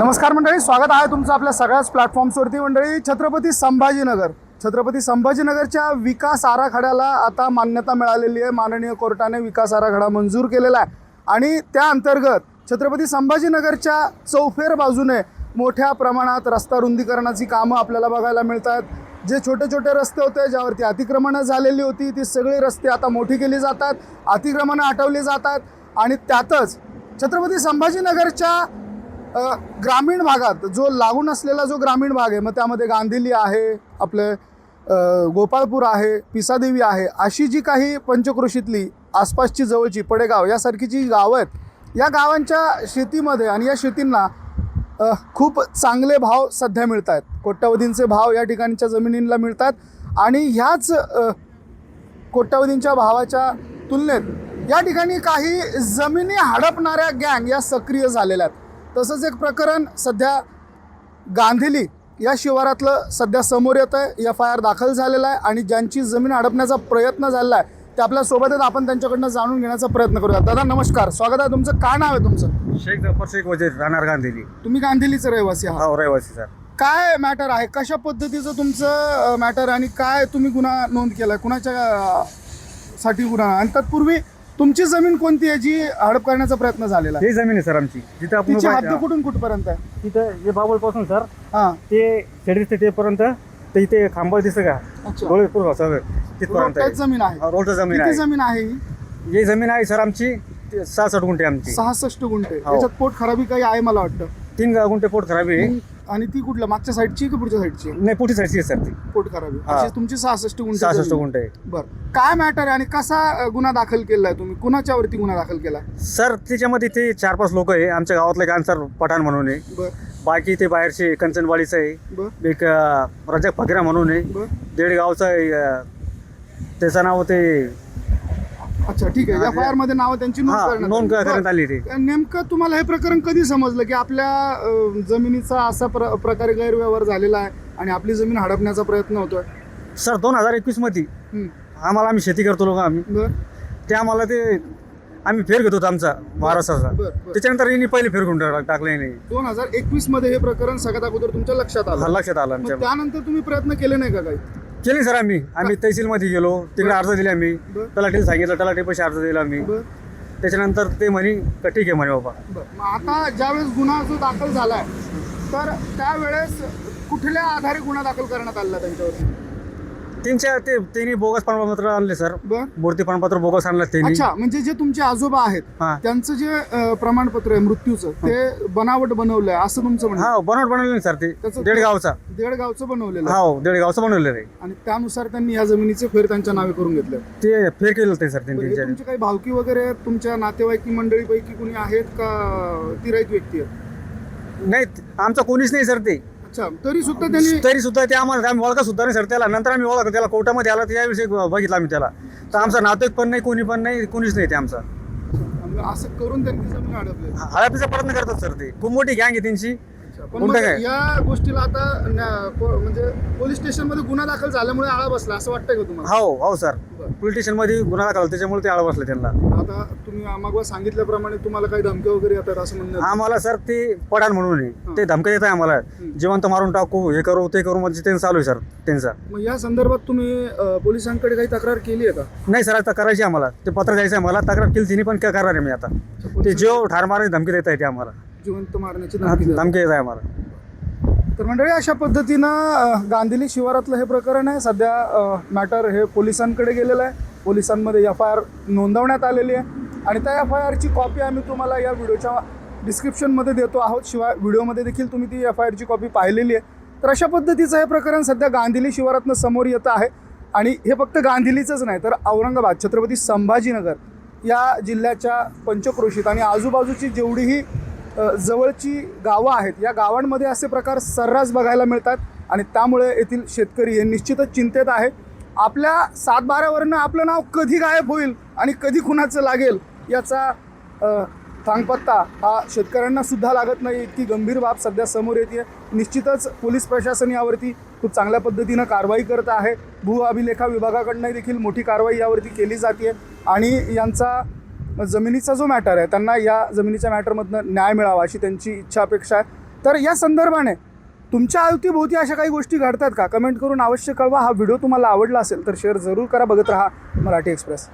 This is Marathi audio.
नमस्कार मंडळी स्वागत आहे तुमचं आपल्या सगळ्याच प्लॅटफॉर्म्सवरती मंडळी छत्रपती संभाजीनगर. छत्रपती संभाजीनगरच्या विकास आराखड्याला आता मान्यता मिळालेली आहे. माननीय कोर्टाने विकास आराखडा मंजूर केलेला आहे. आणि त्या अंतर्गत छत्रपती संभाजीनगरच्या चौफेर बाजूने मोठ्या प्रमाणात रस्ता रुंदीकरणाची कामं आपल्याला बघायला मिळतात. जे छोटे छोटे रस्ते होते ज्यावरती अतिक्रमणं झालेली होती ती सगळी रस्ते आता मोठी केली जातात अतिक्रमणं हटवली जातात. आणि त्यातच छत्रपती संभाजीनगरच्या ग्रामीण भागात जो लागून असलेला जो ग्रामीण भाग आहे मग त्यामध्ये गांधिली आहे आपलं गोपाळपूर आहे पिसादेवी आहे अशी जी काही पंचक्रोशीतली आसपासची जवळची पडेगाव यासारखी जी गावं आहेत या गावांच्या शेतीमध्ये आणि या शेतींना खूप चांगले भाव सध्या मिळत आहेत कोट्यावधींचे भाव या ठिकाणच्या जमिनींना मिळतात आणि ह्याच कोट्यावधींच्या भावाच्या तुलनेत या ठिकाणी काही जमिनी हडपणाऱ्या गँग या सक्रिय झालेल्या आहेत. तसंच एक प्रकरण सध्या गांधिली या शिवारातलं सध्या समोर येत आहे. एफ आय आर दाखल झालेला आहे आणि ज्यांची जमीन हडपण्याचा प्रयत्न झालेला आहे ते आपल्यासोबत आहेत आपण त्यांच्याकडनं जाणून घेण्याचा प्रयत्न करूया दादा नमस्कार. स्वागत आहे तुमचं. काय नाव आहे तुमचं? शेख जफर शेख वजीर राहणार गांधीली. तुम्ही गांधिलीचे रहिवासी आहात. हा रहिवासी सर. काय मॅटर आहे? कशा पद्धतीचं तुमचं मॅटर आणि काय तुम्ही गुन्हा नोंद केलाय? कुणाच्या साठी गुन्हा? आणि तत्पूर्वी तुमची जमीन कोणती आहे जी हडप करण्याचा प्रयत्न झालेला आहे? ही जमीन आहे सर आमची. जिथे आपण तिची उभा हद्द आहे, कुठून कुठपर्यंत आहे? तिथं हे बाबुलपासून सर. हा. ते शेड दिसते तेपर्यंत ते इथे खांबा दिसतं का अच्छा. डोळे सगळं तिथपर्यंत जमीन आहे. आहे रोडचं जमीन किती आहे. जमीन आहे ही? ही जमीन आहे सर आमची. ते सहासष्ट गुंठे आमची. सहासष्ट गुंठे. हो. पोट खराबी काही आहे मला वाटतं. तीन गुंठे पोट खराबी आहे. आणि ती कुठल्या मागच्या साईडची की पुढच्या साईडची? नाही पुढची साईडची आहे सर ती. पोट हा. अशी तुमची सहासष्ट गुंठे सहासष्ट जमीन. गुंठे. बर. काय मॅटर आहे आणि कसा गुन्हा दाखल केलाय तुम्ही? कुणाच्यावरती गुन्हा दाखल केलाय? सर त्याच्यामध्ये ते चार पाच लोक आहे. आमच्या गावातले एक सर पठाण म्हणून आहे. बर. बाकी ते बाहेरचे कंचनवाडीचं आहे. बर. एक अं, रजक फकीरा म्हणून आहे. बर. देड गावचं आहे अं, त्याचं नाव ते अच्छा ठीक आहे. एफ आय आरमध्ये नाव त्यांची नोंद हा करण्यात नोंद आली. करण्यात आली ती. बरं. नेमकं तुम्हाला हे प्रकरण कधी समजलं की आपल्या अ, जमिनीचा असा प्र प्रकारे गैरव्यवहार झालेला आहे आणि आपली जमीन हडपण्याचा प्रयत्न होतोय? सर दोन हजार एकवीसमध्ये. आम्हाला आम्ही शेती करतो लोक आम्ही. बर. ते आम्हाला ते आम्ही फेर घेत होतो आमचा बर, बर. त्याच्यानंतर यांनी पहिले फेर घेऊन टाक- टाकले नाही दोन हजार एकवीसमध्ये हे प्रकरण सगळ्यात अगोदर तुमच्या लक्षात आलं. लक्षात आलं मग आमच्या त्यानंतर तुम्ही प्रयत्न केले नाही का काही? केली सर आम्ही. आम्ही तहसील मध्ये गेलो. तिकडे अर्ज दिले आम्ही. बर. तलाठीला सांगितलं तलाठी पैसे अर्ज दिला आम्ही. बर. त्याच्यानंतर ते म्हणे का ठीक आहे म्हणे बाबा. बर. मग आता ज्यावेळेस गुन्हा जो दाखल झालाय तर त्यावेळेस कुठल्या आधारे गुन्हा दाखल करण्यात आलेला त्यांच्यावर त्यांच्या ते त्यांनी बोगस प्रमाणपत्र आणले सर. बर. मूर्ती प्रमाणपत्र बोगस आणलं त्यांनी. अच्छा म्हणजे जे तुमचे आजोबा आहेत हा. त्यांचं जे अ, प्रमाणपत्र आहे मृत्यूचं ते बनावट बनवलंय असं तुमचं म्हणणं हा बनवट बनवले सर ते. त्याचं- देड गावचा देड गावचं बनवलेलं आहे. हा देड गावचं बनवलेलं आहे. आणि त्यानुसार त्यांनी ह्या जमिनीचे फेर त्यांच्या नावे करून घेतले. ते फेर केलेलं ते सर त्यांनी हे त्यांच्या तुमची काही भावकी वगैरे आहेत? तुमच्या नातेवाईकी मंडळीपैकी कुणी आहेत का तिराईत व्यक्ती आहेत? नाही आमचा कोणीच नाही सर ते. अच्छा तरी सुद्धा त्यांनी तरी सुद्धा ते आम्हाला आम्ही ओळखत सुद्धा नाही सर त्याला. नंतर आम्ही ओळख त्याला कोर्टामध्ये आला त्याविषयी बघितलं आम्ही त्याला. तर आमचा नातेवाईक पण नाही कोणी पण नाही कोणीच नाही ते आमचा. असं करून त्यांनी हळपीचा प्रयत्न करतात सर ते. खूप मोठी गँग आहे त्यांची. पण मग काय? या गोष्टीला आता न- को- म्हणजे पोलीस स्टेशनमध्ये गुन्हा दाखल झाल्यामुळे आळा बसला असं वाटतंय का तुम्हाला? हो हो सर. बरं. पोलीस स्टेशनमध्ये गुन्हा दाखल झाला, त्याच्यामुळे ते आळ बसले त्यांना. आता तुम्ही मागवा सांगितल्याप्रमाणे तुम्हाला काही धमक्या वगैरे येतात असं म्हणणं. आम्हाला सर ते पठाण म्हणून आहे. ते धमक्या देत आहे आम्हाला. जिवंत मारून टाकू हे करू ते करू म्हणजे त्यांचं चालू आहे सर त्यांचा. मग या संदर्भात तुम्ही अ, पोलिसांकडे काही तक्रार केली आहे का? नाही सर आता करायची आम्हाला. ते पत्र द्यायचं आहे मला तक्रार केली तिने पण काय करणार आहे मी आता. ते जो ठार मारायची धमकी देत आहे ते आम्हाला. जिवंत मारण्याची धमकी देतात. धमकी देत आहे आम्हाला. तर मंडळी अशा पद्धतीनं अ, गांधिली शिवारातलं हे प्रकरण आहे. सध्या मॅटर हे पोलिसांकडे गेलेलं आहे. पोलिसांमध्ये एफ आय आर नोंदवण्यात आलेली आहे. आणि त्या एफ आय आरची कॉपी आम्ही तुम्हाला या व्हिडिओच्या डिस्क्रिप्शनमध्ये देतो आहोत. शिवाय व्हिडिओमध्ये देखील तुम्ही ती एफ आय आरची कॉपी पाहिलेली आहे. तर अशा पद्धतीचं हे प्रकरण सध्या गांधिली शिवारातनं समोर येतं आहे. आणि हे फक्त गांधिलीचंच नाही तर औरंगाबाद छत्रपती संभाजीनगर या जिल्ह्याच्या पंचक्रोशीत आणि आजूबाजूची जेवढीही जवळची गावं आहेत. या गावांमध्ये असे प्रकार सर्रास बघायला मिळतात आणि त्यामुळे येथील शेतकरी हे निश्चितच चिंतेत आहे आपल्या सातबारावरनं आपलं नाव कधी गायब होईल आणि कधी कुणाचं लागेल याचा थांगपत्ता हा शेतकऱ्यांना सुद्धा लागत नाही. इतकी गंभीर बाब सध्या समोर येते निश्चितच पोलीस प्रशासन यावरती खूप चांगल्या पद्धतीनं कारवाई करत आहे. भू अभिलेखा विभागाकडनं देखील मोठी कारवाई यावरती केली जाते आणि यांचा जमिनीचा जो मॅटर आहे त्यांना या जमिनीच्या मॅटरमधनं न्याय मिळावा अशी त्यांची इच्छा अपेक्षा आहे. तर या संदर्भाने तुमच्या अवतीभोवती अशा काही गोष्टी घडतात का? कमेंट करून अवश्य कळवा. हा व्हिडिओ तुम्हाला आवडला असेल तर शेअर जरूर करा. बघत राहा मराठी एक्सप्रेस